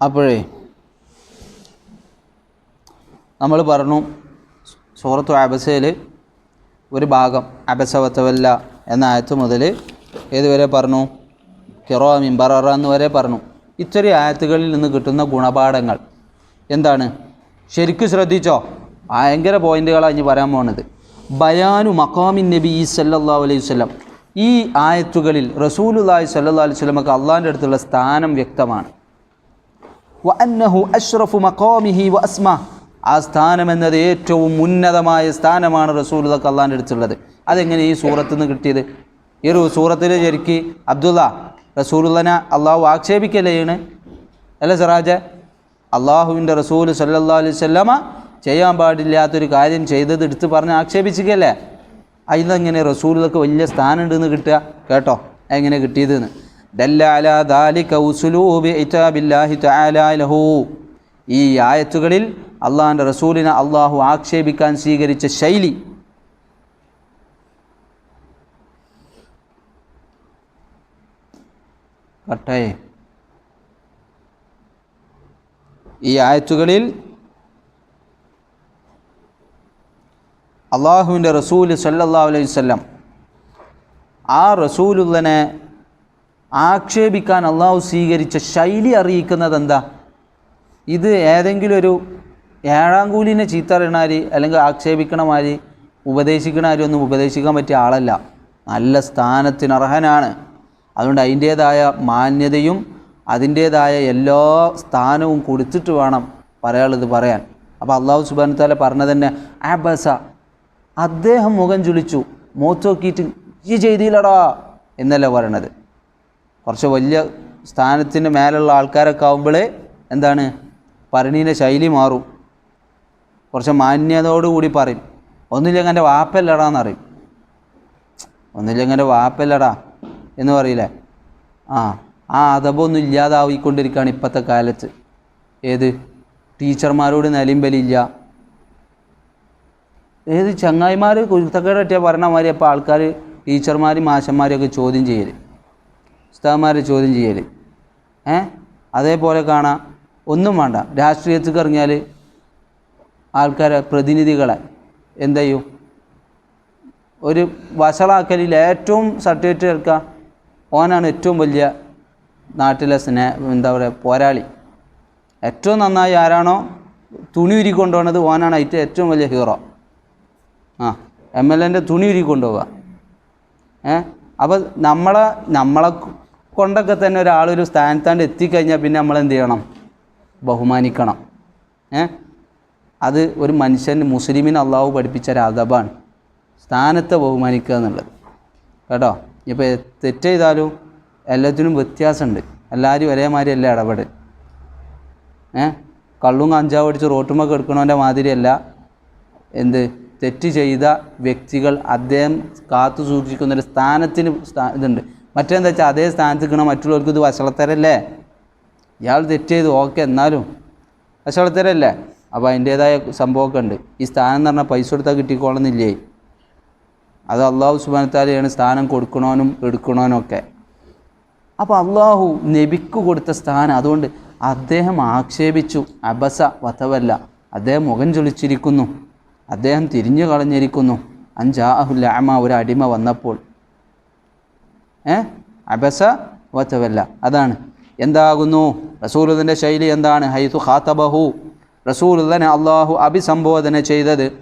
അപ്പോഴേ നമ്മൾ പറഞ്ഞു സൂറത്തു അബസയിൽ ഒരു ഭാഗം അബസവത്തവല്ല എന്ന ആയത്ത് മുതൽ ഏതുവരെ പറഞ്ഞു? കിറോ മിമ്പറ എന്ന് വരെ പറഞ്ഞു. ഇത്തരം ആയത്തുകളിൽ നിന്ന് കിട്ടുന്ന ഗുണപാഠങ്ങൾ എന്താണ്? ശരിക്കും ശ്രദ്ധിച്ചോ? ഭയങ്കര പോയിന്റുകളാണ് ഇനി പറയാൻ പോകുന്നത് ബയാനു മക്കാമിൻ നബി ഈ സല്ലാ അലൈഹി വല്ലം ഈ ആയത്തുകളിൽ റസൂലുല്ലാഹി സല്ലാ അലൈഹി സ്വലമക്ക് അള്ളാഹിന്റെ അടുത്തുള്ള സ്ഥാനം വ്യക്തമാണ്. ആ സ്ഥാനം എന്നത് ഏറ്റവും ഉന്നതമായ സ്ഥാനമാണ് റസൂലുള്ളാഹി അള്ളാന്റെ അടുത്തുള്ളത്. അതെങ്ങനെ ഈ സൂറത്ത് നിന്ന് കിട്ടിയത്? ഈ ഒരു സൂറത്തിൽ ശരിക്ക് അബ്ദുള്ള റസൂലുള്ളനെ അള്ളാഹു ആക്ഷേപിക്കല്ലേ അല്ല സറാജ? അള്ളാഹുവിന്റെ റസൂൽ സല്ലാ അലൈഹി വസല്ലമ ചെയ്യാൻ പാടില്ലാത്തൊരു കാര്യം ചെയ്തത് എടുത്ത് പറഞ്ഞ് ആക്ഷേപിച്ചിക്കല്ലേ? അതിലെങ്ങനെ റസൂലുള്ളക്ക് വലിയ സ്ഥാനമുണ്ടെന്ന് കിട്ടുക? കേട്ടോ എങ്ങനെ കിട്ടിയതെന്ന്. ദല്ല അലാ ദാലിക ഉസുലൂബി ഇതാബില്ലാഹി തആല ലഹു ഈ ആയത്തുകളിൽ അള്ളാഹിന്റെ റസൂലിനെ അള്ളാഹു ആക്ഷേപിക്കാൻ സ്വീകരിച്ച ശൈലി. കട്ടേ ഈ ആയത്തുകളിൽ അള്ളാഹുവിന്റെ റസൂൽ സല്ലല്ലാഹു അലൈഹി വസല്ലം ആ റസൂലുള്ളനെ ആക്ഷേപിക്കാൻ അള്ളാഹു സ്വീകരിച്ച ശൈലി അറിയിക്കുന്നത് എന്താ? ഇത് ഏതെങ്കിലും ഒരു ഏഴാം കൂലിനെ ചീത്തറിയണാര് അല്ലെങ്കിൽ ആക്ഷേപിക്കണമാരി ഉപദേശിക്കണമാരി ഒന്നും ഉപദേശിക്കാൻ പറ്റിയ ആളല്ല. നല്ല സ്ഥാനത്തിന് അർഹനാണ്. അതുകൊണ്ട് അതിന്റേതായ മാന്യതയും അതിന്റേതായ എല്ലാ സ്ഥാനവും കൊടുത്തിട്ട് വേണം പറയാനുള്ളത് പറയാൻ. അപ്പോൾ അള്ളാഹു സുബാൻ താല പറഞ്ഞത് തന്നെ ആബസ അദ്ദേഹം മുഖം ചുളിച്ചു മൂത്ത് ഈ ചെയ്തില്ലടാ എന്നല്ല പറയണത്. കുറച്ച് വലിയ സ്ഥാനത്തിന് മേലുള്ള ആൾക്കാരൊക്കെ ആകുമ്പോഴേ എന്താണ്? പറണീന്റെ ശൈലി മാറും. കുറച്ച് മാന്യതയോടുകൂടി പറയും. ഒന്നുമില്ലെങ്കിൽ എന്റെ വാപ്പല്ലടാ എന്നറിയും. ഒന്നുമില്ലെങ്കിൽ എന്റെ വാപ്പല്ലടാ എന്ന് പറയില്ലേ? ആ ആ അതബൊന്നും ഇല്ലാതാവിക്കൊണ്ടിരിക്കുകയാണ് ഇപ്പോഴത്തെ കാലത്ത്. ഏത്? ടീച്ചർമാരോട് നലിമ്പലില്ല ഏത് ചങ്ങായിമാർ കുരുത്തക്കേട് പറ്റിയ പറഞ്ഞ മാതിരി അപ്പോൾ ആൾക്കാർ ടീച്ചർമാർ മാഷന്മാരെയൊക്കെ ചോദ്യം ചെയ്യൽ ഉസ്താദ്മാരെ ചോദ്യം ചെയ്യൽ ഏ? അതേപോലെ കാണാം. ഒന്നും വേണ്ട. രാഷ്ട്രീയത്തിൽ ഇറങ്ങിയാൽ ആൾക്കാരെ പ്രതിനിധികളെ എന്ത് ചെയ്യും? ഒരു വഷളാക്കലിൽ ഏറ്റവും സർട്ടിഫിക്കറ്റ് കേൾക്കുക ഓനാണ് ഏറ്റവും വലിയ നാട്ടിലെ സ്നേഹ എന്താ പറയുക പോരാളി. ഏറ്റവും നന്നായി ആരാണോ തുണി ഉരി കൊണ്ടുപോകുന്നത് ഓനാണ് അതിന്റെ ഏറ്റവും വലിയ ഹീറോ. ആ എം എൽ എന്റെ തുണി ഉരി കൊണ്ടുപോവുക. ഏ? അപ്പോൾ നമ്മളെ നമ്മളെ കൊണ്ടൊക്കെ തന്നെ ഒരാളൊരു സ്ഥാനത്താണ്ട് എത്തിക്കഴിഞ്ഞാൽ പിന്നെ നമ്മൾ എന്ത് ചെയ്യണം? ബഹുമാനിക്കണം. ഏ? അത് ഒരു മനുഷ്യൻ മുസ്ലിമിന് അള്ളാഹു പഠിപ്പിച്ച ഒരു അദബാണ്. സ്ഥാനത്തെ ബഹുമാനിക്കുക എന്നുള്ളത്. കേട്ടോ? ഇപ്പോൾ തെറ്റ് ചെയ്താലും എല്ലാത്തിനും വ്യത്യാസമുണ്ട്. എല്ലാവരും ഒരേമാതിരി അല്ല ഇടപെടൽ ഏ? കള്ളും കഞ്ചാവ് അടിച്ച് റോട്ടുമൊക്കെ എടുക്കണവന്റെ മാതിരിയല്ല. എന്ത്? തെറ്റ് ചെയ്ത വ്യക്തികൾ അദ്ദേഹം കാത്തു സൂക്ഷിക്കുന്ന ഒരു സ്ഥാനത്തിന് സ്ഥാ- ഇതുണ്ട്. മറ്റെന്താ വെച്ചാൽ അതേ സ്ഥാനത്ത് നിൽക്കണ മറ്റുള്ളവർക്ക് ഇത് വഷളത്തരല്ലേ? ഇയാൾ തെറ്റ് ചെയ്തു ഓക്കെ എന്നാലും. വഷളത്തരല്ലേ? അപ്പോൾ അതിന്റേതായ സംഭവമൊക്കെ ഉണ്ട്. ഈ സ്ഥാനം എന്ന് പറഞ്ഞാൽ പൈസ കൊടുത്താൽ കിട്ടിക്കോളുന്നില്ലേ? അത് അള്ളാഹു സുബാനത്താലെയാണ് സ്ഥാനം കൊടുക്കണോനും എടുക്കണോനും ഒക്കെ അപ്പോൾ അള്ളാഹു നബിക്ക് കൊടുത്ത സ്ഥാനം അതുകൊണ്ട് അദ്ദേഹം ആക്ഷേപിച്ചു. അബസ വധവല്ല. അദ്ദേഹം മുഖം ചൊളിച്ചിരിക്കുന്നു. അദ്ദേഹം തിരിഞ്ഞു കളഞ്ഞിരിക്കുന്നു. അഞ്ചാഹുല്ല അമ ഒരു അടിമ വന്നപ്പോൾ. ഏ? അബസ വധവല്ല അതാണ്. എന്താകുന്നു? റസൂലുദിന്റെ ശൈലി എന്താണ്? ഹൈസു ഖാത്തബഹു റസൂലുദനെ അള്ളാഹു അഭിസംബോധന ചെയ്തത്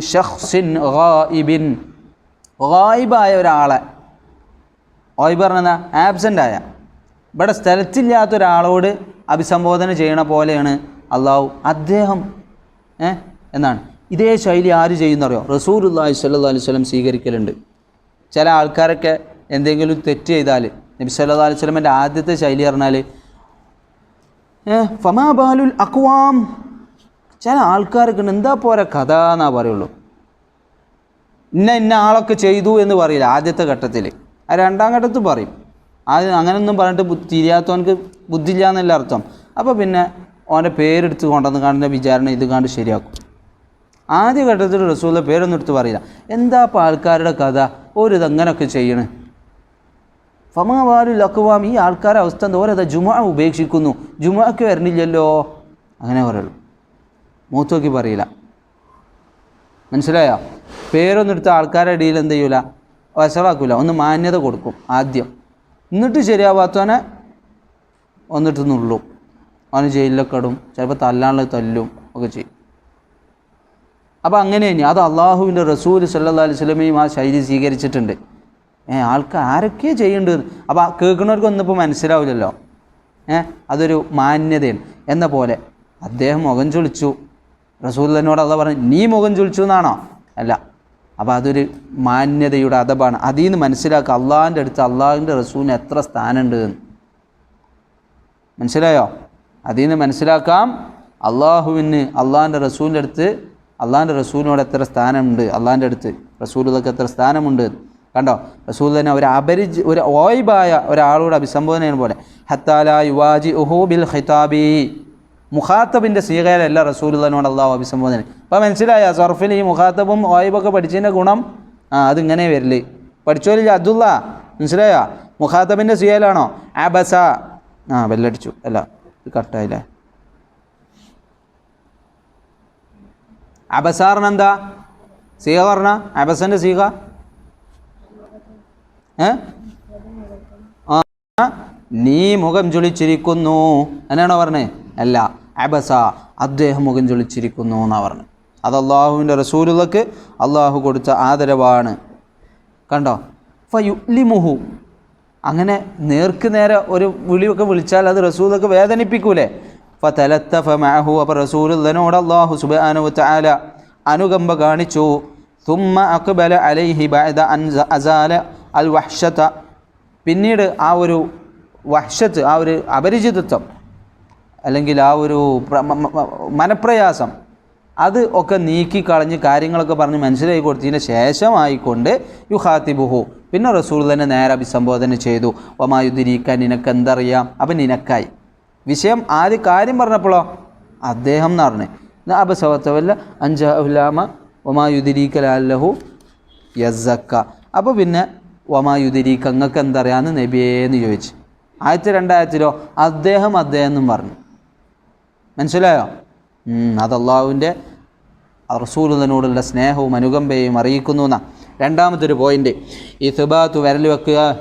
ഷഖ്സിൻ ഗായിബിൻ. ഗായിബായ ഒരാളെ. ഓയ് പറഞ്ഞ ആബ്സെന്റ് ആയ. ഇവിടെ സ്ഥലത്തില്ലാത്ത ഒരാളോട് അഭിസംബോധന ചെയ്യണ പോലെയാണ് അള്ളാഹു അദ്ദേഹം. ഏ? എന്നാണ്. ഇതേ ശൈലി ആര് ചെയ്യുന്നറിയോ? റസൂലുല്ലാഹി സല്ലാ അലൈഹി സ്വലം സ്വീകരിക്കലുണ്ട്. ചില ആൾക്കാരൊക്കെ എന്തെങ്കിലും തെറ്റ് ചെയ്താൽ നബി സല്ലല്ലാഹു അലൈഹി സ്വലമിന്റെ ആദ്യത്തെ ശൈലി പറഞ്ഞാൽ ഫമാ ബാലുൽ അക്വാം? ചില ആൾക്കാർക്ക് എന്താ പോരെ കഥ എന്നാ പറയുള്ളൂ. ഇന്ന ഇന്ന ആളൊക്കെ ചെയ്തു എന്ന് പറയില്ല ആദ്യത്തെ ഘട്ടത്തിൽ ആ രണ്ടാം ഘട്ടത്തിൽ പറയും. അത് അങ്ങനെയൊന്നും പറഞ്ഞിട്ട് തിരിയാത്തവനക്ക് ബുദ്ധിയില്ല എന്നല്ല അർത്ഥം. അപ്പോൾ പിന്നെ ഓന്റെ പേരെടുത്ത് കൊണ്ടുവന്ന് കാണുന്ന വിചാരണ ഇത് കണ്ട് ശരിയാക്കും. ആദ്യ ഘട്ടത്തിൽ റസൂലിന്റെ പേരൊന്നും എടുത്ത് പറയില്ല. എന്താ ഇപ്പോൾ ആൾക്കാരുടെ കഥ? ഒരു ചെയ്യണേ. ഫമാവാലു ലക്കുവാം ഈ ആൾക്കാരെ അവസ്ഥ എന്താ? ഓരോ ജുമ ഉപേക്ഷിക്കുന്നു. ജുമക്ക് വരണില്ലല്ലോ. അങ്ങനെ പറയുള്ളൂ. മൂത്തോക്കി പറയില്ല. മനസ്സിലായോ? പേരൊന്നും എടുത്ത ആൾക്കാരുടെ ഇടയിൽ എന്ത് ചെയ്യൂല? വശവാക്കൂല. ഒന്ന് മാന്യത കൊടുക്കും ആദ്യം. എന്നിട്ട് ശരിയാവാത്തവനെ വന്നിട്ട് നുള്ളും. അവന് ജയിലിലൊക്കെ ഇടും. ചിലപ്പോൾ തല്ലാനുള്ള തല്ലും ഒക്കെ ചെയ്യും. അപ്പോൾ അങ്ങനെ തന്നെ. അത് അള്ളാഹുവിന്റെ റസൂൽ സല്ലാ അലൈഹി സ്വലമയും ആ ശൈലി സ്വീകരിച്ചിട്ടുണ്ട്. ഏ ആൾക്ക് ആരൊക്കെ ചെയ്യേണ്ടത്? അപ്പോൾ ആ കേൾക്കുന്നവർക്കൊന്നും ഇപ്പോൾ മനസ്സിലാവില്ലല്ലോ. ഏ അതൊരു മാന്യതയാണ്. എന്ന പോലെ അദ്ദേഹം മുഖം ചൊളിച്ചു. റസൂൽ തന്നോട് അള്ള പറഞ്ഞു നീ മുഖം ചൊളിച്ചു എന്നാണോ? അല്ല. അപ്പോൾ അതൊരു മാന്യതയുടെ അതബാണ് അതിൽ നിന്ന് മനസ്സിലാക്കുക അള്ളാഹിന്റെ അടുത്ത് അള്ളാഹിന്റെ റസൂലിന് എത്ര സ്ഥാനമുണ്ട് എന്ന്. മനസ്സിലായോ? അതിൽ നിന്ന് മനസ്സിലാക്കാം അള്ളാഹുവിന് അള്ളാഹിന്റെ റസൂലിന്റെ അടുത്ത് അള്ളാഹിന്റെ റസൂലിനോട് എത്ര സ്ഥാനമുണ്ട്? അള്ളാഹിന്റെ അടുത്ത് റസൂലുകൾക്ക് എത്ര സ്ഥാനമുണ്ട്? കണ്ടോ? റസൂൽ തന്നെ ഒരു അപരിചി ഒരു ഓയ്ബായ ഒരാളോട് അഭിസംബോധന ചെയ്യുന്ന പോലെ ഹത്താല യുവാജി ഉഹു ബിൽ ഖിതാബി. മുഖാത്തബിന്റെ സ്വീകാരല്ല റസൂലുള്ളനോട് അള്ളാഹു അഭിസംബോധന അപ്പോൾ മനസ്സിലായ? സർഫിൽ ഈ മുഖാത്തബും ഓയിബൊക്കെ പഠിച്ചതിന്റെ ഗുണം? ആ അതിങ്ങനെ വരില്ല പഠിച്ചോലില്ല അബ്ദുള്ള? മനസ്സിലായോ? മുഖാത്തബിന്റെ സ്വീകാരാണോ ആബസ ആ ബെല്ലടിച്ചു അല്ല കട്ടായില്ലേ അബസാറിന് എന്താ? സീഹ പറഞ്ഞ. അബസന്റെ സീഹ നീ മുഖം ചൊളിച്ചിരിക്കുന്നു എന്നാണോ പറഞ്ഞേ? അല്ല അബസ അദ്ദേഹം മുഖം ചൊളിച്ചിരിക്കുന്നു എന്നാണ് പറഞ്ഞു. അത് അള്ളാഹുവിന്റെ റസൂലുകൾക്ക് അള്ളാഹു കൊടുത്ത ആദരവാണ്. കണ്ടോ? ഫയുലിമുഹു. അങ്ങനെ നേർക്ക് നേരെ ഒരു വിളിയൊക്കെ വിളിച്ചാൽ അത് റസൂലൊക്കെ വേദനിപ്പിക്കൂലേ? ഫതലത്തഫ മഅഹു അപ്പോൾ അല്ലാഹു സുബ്ഹാനഹു വതആല അനുകമ്പ കാണിച്ചു. തുമ്മ അക്ബല അലൈഹി ബഅദ അൻ അസാല അൽ വഹ്ഷത. പിന്നീട് ആ ഒരു വഹ്ഷത്ത് ആ ഒരു അപരിചിതത്വം അല്ലെങ്കിൽ ആ ഒരു മനപ്രയാസം അത് ഒക്കെ നീക്കി കളഞ്ഞ് കാര്യങ്ങളൊക്കെ പറഞ്ഞ് മനസ്സിലാക്കി കൊടുത്തതിന് ശേഷമായിക്കൊണ്ട് യു ഹാത്തിബുഹു പിന്നെ റസൂൽ തന്നെ നേരെ അഭിസംബോധന ചെയ്തു. ഒമായുദ്ധിരിക്കാൻ നിനക്കെന്തറിയാം? അപ്പം നിനക്കായി. വിഷയം ആദ്യ കാര്യം പറഞ്ഞപ്പോഴോ അദ്ദേഹം എന്ന് പറഞ്ഞു? അബസവത്തവല്ല അഞ്ചാമ ഒമായുദിരീക്കലാലഹു യസക്ക അപ്പോൾ പിന്നെ ഒമായുദ്ദീരിക്ക് അങ്ങക്ക് എന്തറിയാന്ന് നബിയേന്ന് ചോദിച്ചു. ആയിരത്തി രണ്ടായിരത്തിലോ അദ്ദേഹം അദ്ദേഹം എന്നും പറഞ്ഞു. മനസ്സിലായോ? അതല്ലാവിന്റെ റസൂലിനോടുള്ള സ്നേഹവും അനുകമ്പയും അറിയിക്കുന്നു എന്നാ. രണ്ടാമത്തെ ഒരു പോയിന്റ് ഇസ്ബാത്തു വിരൽ വെക്കുക.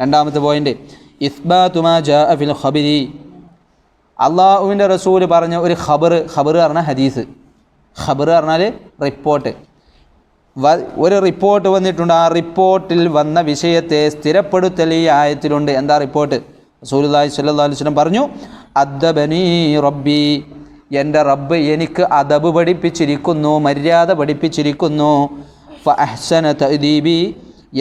രണ്ടാമത്തെ പോയിന്റ് ഇസ്ബാത്തുമാ ജാ അഫിൽ ഖബരി. അള്ളാഹുവിന്റെ റസൂൽ പറഞ്ഞ ഒരു ഖബർ ഖബർ പറഞ്ഞ ഹദീസ്. ഖബർ പറഞ്ഞാൽ റിപ്പോർട്ട്. ഒരു റിപ്പോർട്ട് വന്നിട്ടുണ്ട്. ആ റിപ്പോർട്ടിൽ വന്ന വിഷയത്തെ സ്ഥിരപ്പെടുത്തൽ ഈ ആയത്തിലുണ്ട്. എന്താ റിപ്പോർട്ട്? റസൂലുള്ളാഹി സ്വല്ലല്ലാഹു അലൈഹി വസല്ലം പറഞ്ഞു അദ്ദബനി റബ്ബി എന്റെ റബ്ബ് എനിക്ക് അദബ് പഠിപ്പിച്ചിരിക്കുന്നു മര്യാദ പഠിപ്പിച്ചിരിക്കുന്നു. ഫ അഹ്സന തഅദീബി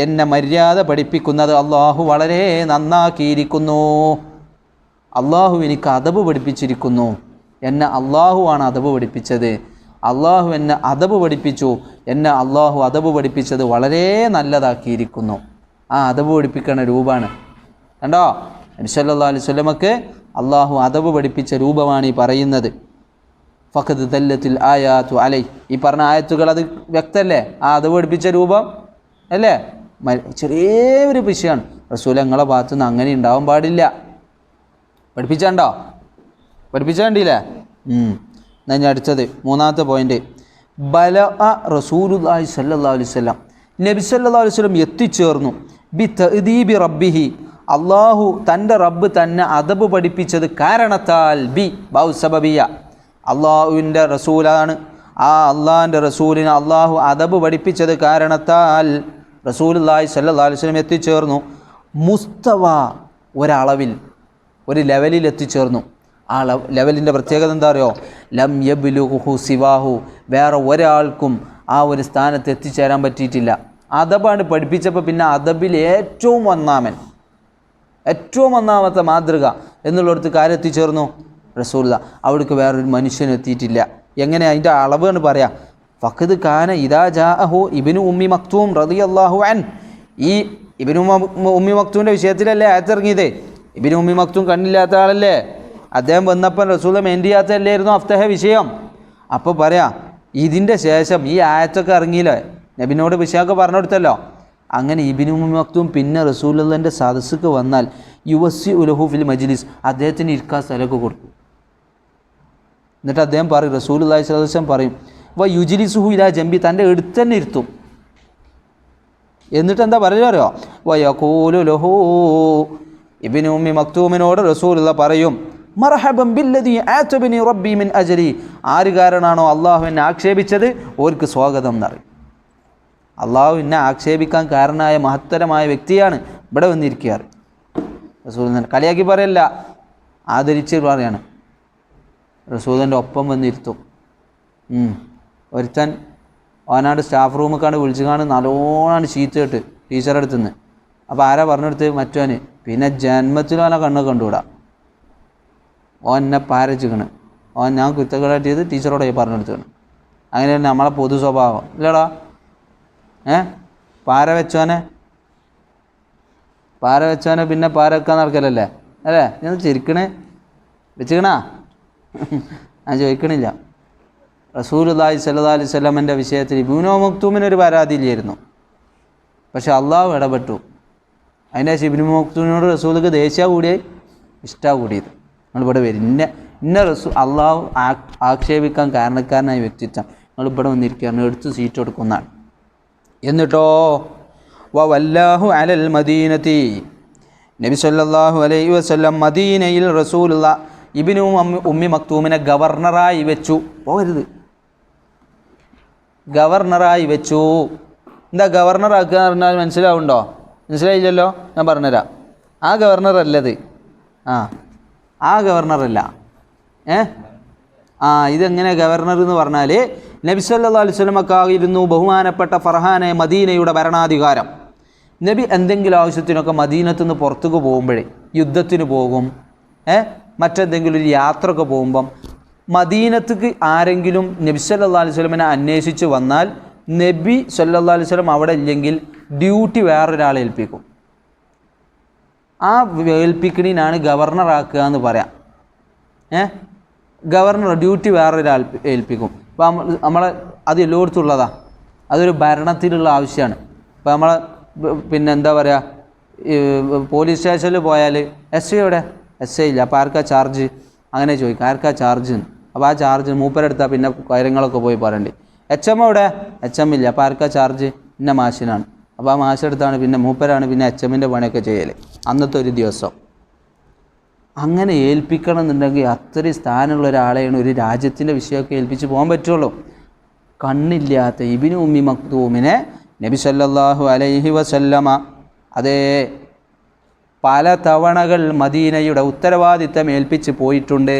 എന്നെ മര്യാദ പഠിപ്പിക്കുന്നത് അള്ളാഹു വളരെ നന്നാക്കിയിരിക്കുന്നു. അള്ളാഹു എനിക്ക് അതബ് പഠിപ്പിച്ചിരിക്കുന്നു. എന്നെ അള്ളാഹുവാണ് അതബ് പഠിപ്പിച്ചത്. അള്ളാഹു എന്നെ അതബ് പഠിപ്പിച്ചു. എന്നെ അള്ളാഹു അതബ് പഠിപ്പിച്ചത് വളരെ നല്ലതാക്കിയിരിക്കുന്നു. ആ അതബ് പഠിപ്പിക്കുന്ന രൂപമാണ് കണ്ടോ? നബിസല്ലാ അലൈഹി സ്വലമക്ക് അള്ളാഹു അതബ് പഠിപ്പിച്ച രൂപമാണ് ഈ പറയുന്നത്. ഫഖദ് തല്ലത്തിൽ ആയാത്തു അലൈ. ഈ പറഞ്ഞ ആയത്തുകൾ അത് വ്യക്തമല്ലേ ആ അതബ് പഠിപ്പിച്ച രൂപം അല്ലേ? ചെറിയൊരു വിഷയമാണ്. റസൂലങ്ങളെ ഭാഗത്തുനിന്ന് അങ്ങനെ ഉണ്ടാവാൻ പാടില്ല. പഠിപ്പിച്ചാണ്ടോ? പഠിപ്പിച്ചാണ്ടില്ലേ എന്നാ ഞാൻ അടുത്തത് മൂന്നാമത്തെ പോയിന്റ് ബല റസൂലുല്ലാഹി സല്ലല്ലാഹു അലൈഹി വസല്ലം. നബി സല്ലല്ലാഹു അലൈഹി വസല്ലം എത്തിച്ചേർന്നു. ബി തദീബി റബ്ബിഹി. അള്ളാഹു തന്റെ റബ്ബ് തന്നെ അദബ് പഠിപ്പിച്ചത് കാരണത്താൽ ബി ബൗ സബബിയ. അള്ളാഹുവിന്റെ റസൂലാണ് ആ അള്ളാഹിന്റെ റസൂലിന് അള്ളാഹു അദബ് പഠിപ്പിച്ചത് കാരണത്താൽ റസൂലുല്ലാഹി സല്ലല്ലാഹു അലൈഹി വസല്ലം എത്തിച്ചേർന്നു. മുസ്തവ ഒരളവിൽ. ഒരു ലെവലിൽ എത്തിച്ചേർന്നു. ആ ലെവ- ലെവലിന്റെ പ്രത്യേകത എന്താ അറിയോ? ലം യബ്ലുഹു സിവാഹു. വേറെ ഒരാൾക്കും ആ ഒരു സ്ഥാനത്ത് എത്തിച്ചേരാൻ പറ്റിയിട്ടില്ല. അദബാണ് പഠിപ്പിച്ചപ്പോൾ പിന്നെ അദബിൽ ഏറ്റവും ഒന്നാമൻ. ഏറ്റവും ഒന്നാമത്തെ മാതൃക എന്നുള്ളിടത്ത് കാര്യം എത്തിച്ചേർന്നു? റസൂല്ല അവിടേക്ക് വേറൊരു മനുഷ്യൻ എത്തിയിട്ടില്ല. എങ്ങനെ അതിന്റെ അളവാണ് പറയാം? ഫഖദ് ഖാന ഇദാ ജാഅഹു ഇബിനു ഉമ്മി മക്തൂം റളിയല്ലാഹു അൻ ഈ ഇബിനു ഉമ്മി മക്തൂമിന്റെ വിഷയത്തിലല്ലേ ആയത്തിറങ്ങിയത്? ഇബിനു ഉമ്മി മക്തും കണ്ണില്ലാത്ത ആളല്ലേ? അദ്ദേഹം വന്നപ്പം റസൂല മെൻഡ് ചെയ്യാത്തല്ലായിരുന്നു അഫ്തഹ വിഷയം. അപ്പോൾ പറയാം ഇതിന്റെ ശേഷം ഈ ആയത്തൊക്കെ ഇറങ്ങിയില്ലേ? നബിനോട് വിഷയമൊക്കെ പറഞ്ഞു കൊടുത്തല്ലോ അങ്ങനെ ഇബിനു മക്തും പിന്നെ റസൂലിന്റെ സദസ്സുക്ക് വന്നാൽ യുവസി ഉലഹുഫിൽ മജ്ലിസ് അദ്ദേഹത്തിന് ഇരിക്കാൻ സ്ഥലമൊക്കെ കൊടുക്കും. എന്നിട്ട് അദ്ദേഹം പറയും റസൂൽ അള്ളാഹി സദസ്സം പറയും വ യുജിലിസുഹു ഇലാ ജംബി തന്റെ അടുത്ത് തന്നെ ഇരുത്തും. എന്നിട്ട് എന്താ പറയുക അറിയോ? വയക്കൂലു ലഹു ഇബിനു ഉമ്മി മക്തൂമിനോട് റസൂലുള്ള പറയും മർഹബം ബില്ലതി ആറ്റബിനി റബ്ബി മിൻ അജലി. ആര് കാരണമാണോ അള്ളാഹു എന്നെ ആക്ഷേപിച്ചത്? ഓർക്ക് സ്വാഗതം എന്നറിയും അള്ളാഹു എന്നെ ആക്ഷേപിക്കാൻ കാരണമായ മഹത്തരമായ വ്യക്തിയാണ് ഇവിടെ വന്നിരിക്കാറ് റസൂൽ കളിയാക്കി പറയല്ല ആദരിച്ച് പറയാണ്. റസൂലിന്റെ ഒപ്പം വന്നിരുത്തും. ഒരുത്തൻ ഓനാണ്ട് സ്റ്റാഫ് റൂമൊക്കെയാണ് കണ്ട് നല്ലോണമാണ് ചീത്ത കേട്ട് ചീത്തയിട്ട് അടുത്തുനിന്ന്. അപ്പോൾ ആരാ പറഞ്ഞെടുത്ത് മറ്റോന് പിന്നെ ജന്മത്തിലും അവനെ കണ്ണ് കണ്ടുകൂടാ. ഓൻ എന്നെ പാരച്ചിക്കണ് ഓൻ ഞാൻ കുത്തക്കേടാട്ടിയത് ടീച്ചറോട് പറഞ്ഞെടുത്തുകയാണ് അങ്ങനെയാണ് നമ്മളെ പൊതു സ്വഭാവം. ഇല്ലടാ. ഏ? പാര വെച്ചോനെ പാര വെച്ചോനെ പിന്നെ പാര വെക്കാൻ നടക്കലല്ലേ? അല്ലേ? ഞാൻ ചിരിക്കണേ? വെച്ചിക്കണാ? ഞാൻ ചോദിക്കണില്ല. അള്ളാഹി സല്ലാ അലൈഹി സ്വലമിന്റെ വിഷയത്തിൽ ഇബൂനോ മക്തൂമിനൊരു പരാതിയില്ലായിരുന്നു. പക്ഷെ അള്ളാഹു ഇടപെട്ടു. അതിന്റെ ശിബിനു മക്തൂമിനോട് റസൂലൊക്കെ ദേഷ്യ കൂടിയായി. ഇഷ്ട കൂടിയത് നിങ്ങളിവിടെ വരും. ഇന്ന ഇന്ന റസൂ അള്ളാഹു ആക്ഷേപിക്കാൻ കാരണക്കാരനായ വ്യക്തിത്വം നിങ്ങളിവിടെ വന്നിരിക്കുകയാണ്. എടുത്ത് സീറ്റ് കൊടുക്കുന്നതാണ്. എന്നിട്ടോ? വല്ലാഹു അലൽ മദീനത്തി. നബി സല്ലാഹു അലൈ വസല്ലം മദീനയിൽ റസൂലുള്ള ഇബിനു ഉമ്മി മക്തൂമിനെ ഗവർണറായി വെച്ചു. പോകരുത്. ഗവർണറായി വെച്ചു. എന്താ ഗവർണറാക്കുക എന്ന് പറഞ്ഞാൽ മനസ്സിലാവുണ്ടോ? മനസ്സിലായില്ലല്ലോ? ഞാൻ പറഞ്ഞുതരാം. ആ ഗവർണർ അല്ലത് ആ ആ ഗവർണറല്ല. ഏ? ആ ഇതെങ്ങനെ ഗവർണർ എന്ന് പറഞ്ഞാൽ നബി സല്ലാ അലൈഹി വസല്ലമക്കായിരുന്നു ബഹുമാനപ്പെട്ട ഫർഹാനെ മദീനയുടെ ഭരണാധികാരം. നബി എന്തെങ്കിലും ആവശ്യത്തിനൊക്കെ മദീനത്ത് നിന്ന് പുറത്തേക്ക് പോകുമ്പോഴേ യുദ്ധത്തിന് പോകും. ഏ? മറ്റെന്തെങ്കിലും ഒരു യാത്രയൊക്കെ പോകുമ്പം മദീനത്തേക്ക് ആരെങ്കിലും നബി സല്ലാ അലൈഹി വസല്ലമനെ അന്വേഷിച്ച് വന്നാൽ നബി സല്ലാ അലൈഹി വസല്ലം അവിടെ ഇല്ലെങ്കിൽ ഡ്യൂട്ടി വേറൊരാളെ ഏൽപ്പിക്കും. ആ ഏൽപ്പിക്കണീനാണ് ഗവർണർ ആക്കുക എന്ന് പറയാം. ഏ? ഗവർണർ ഡ്യൂട്ടി വേറൊരാൾ ഏൽപ്പിക്കും. അപ്പോൾ നമ്മൾ നമ്മളെ അത് എല്ലായിടത്തും ഉള്ളതാ. അതൊരു ഭരണത്തിലുള്ള ആവശ്യമാണ് അപ്പോൾ നമ്മളെ പിന്നെ എന്താ പറയുക പോലീസ് സ്റ്റേഷനിൽ പോയാൽ എസ് ഐ എവിടെ? എസ് ഐ ഇല്ല. അപ്പോൾ ആർക്കാ ചാർജ്? അങ്ങനെ ചോദിക്കും. ആർക്കാ ചാർജ് അപ്പോൾ ആ ചാർജ് മൂപ്പരെടുത്താൽ പിന്നെ കാര്യങ്ങളൊക്കെ പോയി പറയണ്ടേ. എച്ച് എം എവിടെ? എച്ച് എം ഇല്ല. അപ്പോൾ ആർക്കാ ചാർജ്? ഇന്ന മാഷിനാണ്. അപ്പോൾ ആ മാഷെടുത്താണ് പിന്നെ മൂപ്പരാണ് പിന്നെ എച്ച് പണിയൊക്കെ ചെയ്യൽ അന്നത്തെ ഒരു ദിവസം. അങ്ങനെ ഏൽപ്പിക്കണം എന്നുണ്ടെങ്കിൽ അത്രയും സ്ഥാനമുള്ള ഒരാളെയാണ് ഒരു രാജ്യത്തിന്റെ വിഷയമൊക്കെ ഏൽപ്പിച്ച് പോകാൻ പറ്റുള്ളൂ. കണ്ണില്ലാത്ത ഇബിനു ഉമ്മി മക്തൂമിനെ നബി സല്ലാഹു അലൈഹി വസല്ലമ അതേ പല തവണകൾ മദീനയുടെ ഉത്തരവാദിത്തം ഏൽപ്പിച്ച് പോയിട്ടുണ്ട്.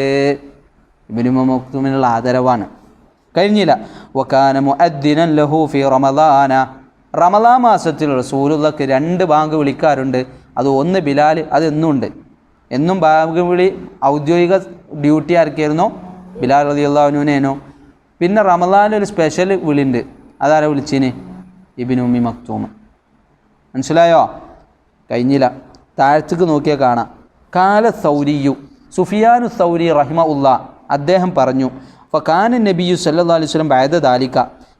ഇബിനു ഉമ്മി മക്തൂമിനുള്ള ആദരവാണ്. കഴിഞ്ഞില്ല. വക്കാന മുഅദ്ദിനൻ ലഹു ഫി റമദാന. റമദാ മാസത്തിൽ റസൂലുള്ളക്ക് രണ്ട് ബാങ്ക് വിളിക്കാറുണ്ട്. അത് ഒന്ന് ബിലാൽ അത് എന്നും ഉണ്ട്. എന്നും ബാങ്ക് വിളി ഔദ്യോഗിക ഡ്യൂട്ടി ആർക്കായിരുന്നോ? ബിലാൽ റതി അള്ളാഹുനേനോ പിന്നെ റമദാനിൽ ഒരു സ്പെഷ്യൽ വിളിയുണ്ട് അതാരാ വിളിച്ചിന്? ഇബിനുമി മക്തൂമ് മക്തൂം. മനസ്സിലായോ? കഴിഞ്ഞില്ല. താഴത്തേക്ക് നോക്കിയാൽ കാണാം. കാല സൗരിയു സുഫിയാനു സൗരി റഹിമ ഉള്ള അദ്ദേഹം പറഞ്ഞു ഫക്കാന നബിയു സല്ലാ അലൈഹി സ്വലം ദാലിക്ക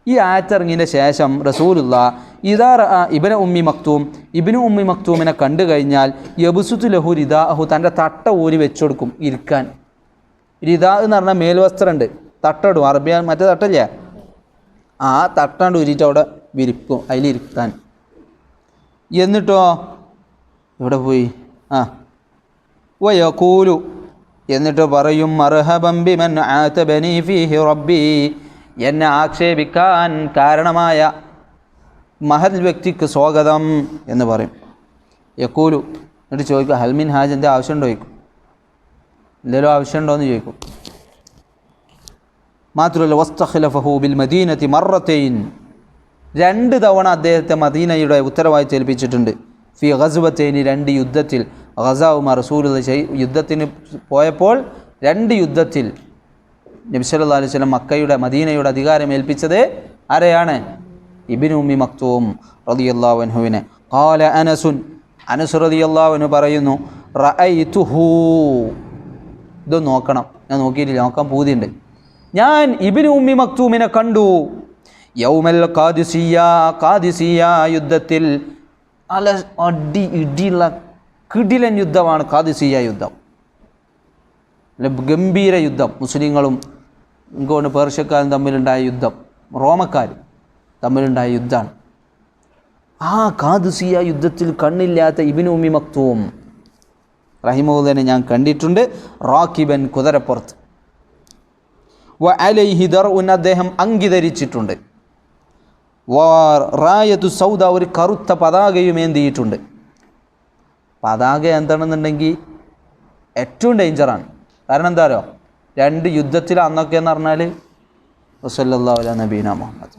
ഈ ആയത്തിറങ്ങിയതിന്റെ ശേഷം റസൂലുള്ള ഇതാ ഇബന ഉമ്മി മക്തൂം. ഇബിനു ഉമ്മി മക്തൂമിനെ കണ്ടു കഴിഞ്ഞാൽ യബുസുത്തു ലഹു റിദാഹു തന്റെ തട്ട ഊരി വെച്ചുകൊടുക്കും ഇരിക്കാൻ. റിദാ എന്ന് പറഞ്ഞാൽ മേൽവസ്ത്രമുണ്ട് തട്ടടും അറബിയ മറ്റേ തട്ടല്ലേ? ആ തട്ടാണ്ട് ഊരിയിട്ട് അവിടെ വിരിക്കും അതിലിരുത്താൻ എന്നിട്ടോ? എവിടെ പോയി? ആ. വയക്കൂലു എന്നിട്ട് പറയും മർഹബം ബിമൻ ആതബനി ഫീഹി റബ്ബി. എന്നെ ആക്ഷേപിക്കാൻ കാരണമായ മഹൽ വ്യക്തിക്ക് സ്വാഗതം എന്ന് പറയും. യക്കൂലു. എന്നിട്ട് ചോദിക്കും ഹൽമിൻ ഹാജ് എന്റെ ആവശ്യമുണ്ടോ ചോദിക്കും. എന്തെങ്കിലും ആവശ്യമുണ്ടോ എന്ന് ചോദിക്കും. മാത്രമല്ല വസ്തഖലഫഹൂബിൽ മദീനത്തി മറത്തൈൻ രണ്ട് തവണ അദ്ദേഹത്തെ മദീനയുടെ ഉത്തരവായി ഏൽപ്പിച്ചിട്ടുണ്ട്. ഫി ഖസ്ബത്തൈനി രണ്ട് യുദ്ധത്തിൽ. ഖസാവുമ റസൂൽ യുദ്ധത്തിന് പോയപ്പോൾ രണ്ട് യുദ്ധത്തിൽ നബി സല്ലല്ലാഹു അലൈഹി വസല്ലം മക്കയുടെ മദീനയുടെ അധികാരം ഏൽപ്പിച്ചത് ആരെയാണ്? ഇബിൻ ഉമ്മി മക്തൂം റളിയല്ലാഹു അൻഹുവിനെ. ഖാല അനസുൻ അനസ് റതി അള്ളാഹുവിന് പറയുന്നു ഇത് നോക്കണം. ഞാൻ നോക്കിയിട്ടില്ല നോക്കാൻ പൂതിയുണ്ട്. ഞാൻ ഇബിനു ഉമ്മി മക്തൂമിനെ കണ്ടു. യൗമൽ കാദിസിയ കാദിസിയ യുദ്ധത്തിൽ നല്ല അടി ഇടിയുള്ള കിടിലൻ യുദ്ധമാണ് കാദിസിയ യുദ്ധം. അല്ല ഗംഭീര യുദ്ധം. മുസ്ലിങ്ങളും ഇങ്ങോട്ട് പേർഷ്യക്കാരും തമ്മിലുണ്ടായ യുദ്ധം. റോമക്കാരും തമ്മിലുണ്ടായ യുദ്ധമാണ്. ആ കാതുസിയ യുദ്ധത്തിൽ കണ്ണില്ലാത്ത ഇബിനു ഉമ്മി മക്തൂം ഞാൻ കണ്ടിട്ടുണ്ട്. റാക്കിബൻ കുതിരപ്പുറത്ത് വ അലൈഹി ദർഉൻ അദ്ദേഹം അംഗീകരിച്ചിട്ടുണ്ട്. റായത്തു സൗദ ഒരു കറുത്ത പതാകയും ഏന്തിയിട്ടുണ്ട്. പതാക എന്താണെന്നുണ്ടെങ്കിൽ ഏറ്റവും ഡേഞ്ചറാണ് കാരണം എന്താ രണ്ട് യുദ്ധത്തിൽ അന്നൊക്കെ എന്ന് പറഞ്ഞാൽ വസല്ലാ നബീന മുഹമ്മദ്.